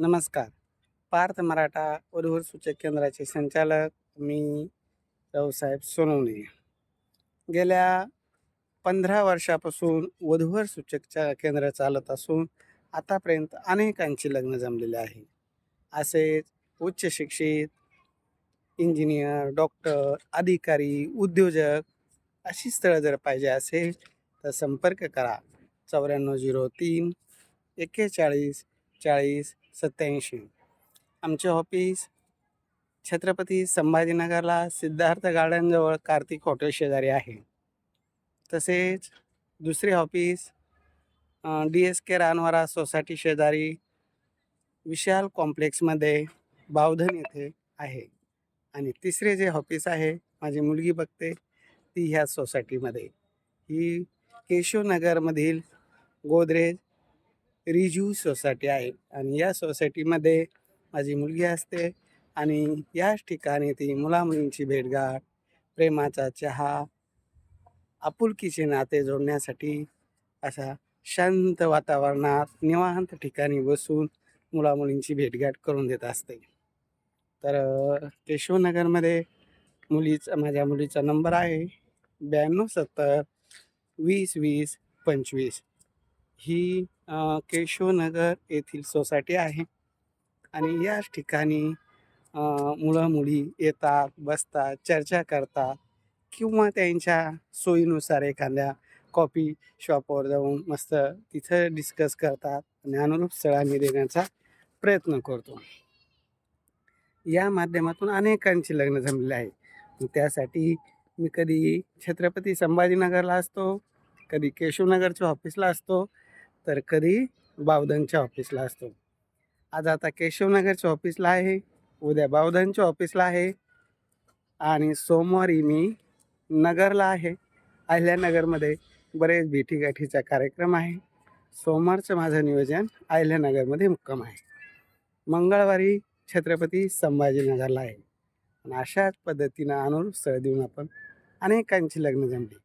नमस्कार. पार्थ मराठा वधूवर सूचक केंद्राचे संचालक मी रावसाहेब सोनवणे. गेल्या पंधरा वर्षापासून वधूवर सूचकच्या केंद्र चालत असून आतापर्यंत अनेकांची लग्न जमलेले आहे. असेच उच्च शिक्षित इंजिनियर डॉक्टर अधिकारी उद्योजक अशी स्थळं जर पाहिजे असेल तर संपर्क करा. चौऱ्याण्णव झिरो तीन एक्केचाळीस चाळीस सत्याऐंशी. आमचे ऑफिस छत्रपती संभाजीनगरला सिद्धार्थ गार्डनजवळ कार्तिक हॉटेल शेजारी आहे. तसेच दुसरे office D S K Ranwara society शेजारी विशाल कॉम्प्लेक्समध्ये बावधन येथे आहे. आणि तिसरे जे ऑफिस आहे माझी मुलगी बघते ती ह्या सोसायटीमध्ये ही केशवनगरमधील गोदरेज रिजू सोसायटी आहे. आणि या सोसायटीमध्ये माझी मुलगी असते. आणि याच ठिकाणी ती मुलामुलींची भेटगाठ प्रेमाचा चहा आपुलकीचे नाते जोडण्यासाठी अशा शांत वातावरणात निवांत ठिकाणी बसून मुलामुलींची भेटगाठ करून देत असते. तर केशवनगरमध्ये मुलीचा माझ्या मुलीचा नंबर आहे ब्याण्णव सत्तर वीस वीस पंचवीस. ही केशवनगर येथील सोसायटी आहे. आणि याच ठिकाणी मुलं मुली येतात बसतात चर्चा करतात किंवा त्यांच्या सोयीनुसार एखाद्या कॉफी शॉपवर जाऊन मस्त तिथं डिस्कस करतात आणि अनुरूप स्थळांनी देण्याचा प्रयत्न करतो. या माध्यमातून अनेकांची लग्न जमलेली आहे. त्यासाठी मी कधी छत्रपती संभाजीनगरला असतो कधी केशवनगरच्या ऑफिसला असतो तर कधी बावधनच्या ऑफिसला असतो. आज आता केशवनगरच्या ऑफिसला आहे उद्या बावधनच्या ऑफिसला आहे आणि सोमवारी मी नगरला आहे. अहिल्यानगरमध्ये बरेच भेटीगाठीचा कार्यक्रम आहे. सोमवारचं माझं नियोजन अहिल्यानगरमध्ये मुक्काम आहे. मंगळवारी छत्रपती संभाजीनगरला आहे. आणि अशाच पद्धतीनं अनुरूप स्थळ देऊन आपण अनेकांची लग्न जमली.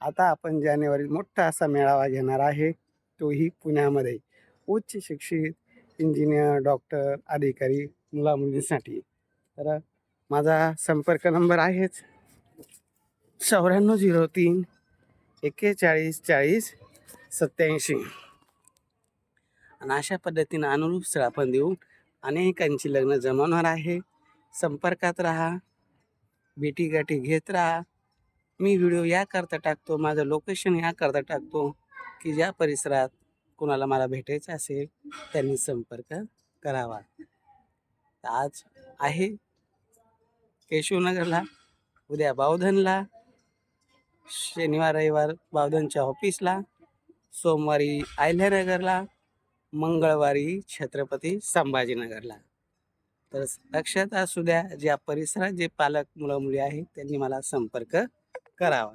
आता आपण जानेवारीत मोठा असा मेळावा घेणार आहे. तोही पुण्यामध्ये उच्च शिक्षित इंजिनियर डॉक्टर अधिकारी मुलामुलींसाठी. तर माझा संपर्क नंबर आहेच चौऱ्याण्णव झिरो तीन एक्केचाळीस चाळीस सत्याऐंशी आणि अशा पद्धतीनं अनुरूप स्थळ देऊन अनेकांची लग्न जमवणार आहे. संपर्कात राहा भेटीगाठी घेत राहा. मी व्हिडिओ याकरता टाकतो माझं लोकेशन याकरता टाकतो. की ज्या परिसरात कोणाला मला भेटायचं असेल त्यांनी संपर्क करावा. आज आहे केशवनगरला उद्या बावधनला शनिवार रविवार बावधनच्या ऑफिसला सोमवारी आयल्यानगरला मंगळवारी छत्रपती संभाजीनगरला. तर लक्षात असू द्या ज्या परिसरात जे पालक मुलं मुली आहेत त्यांनी मला संपर्क करावा.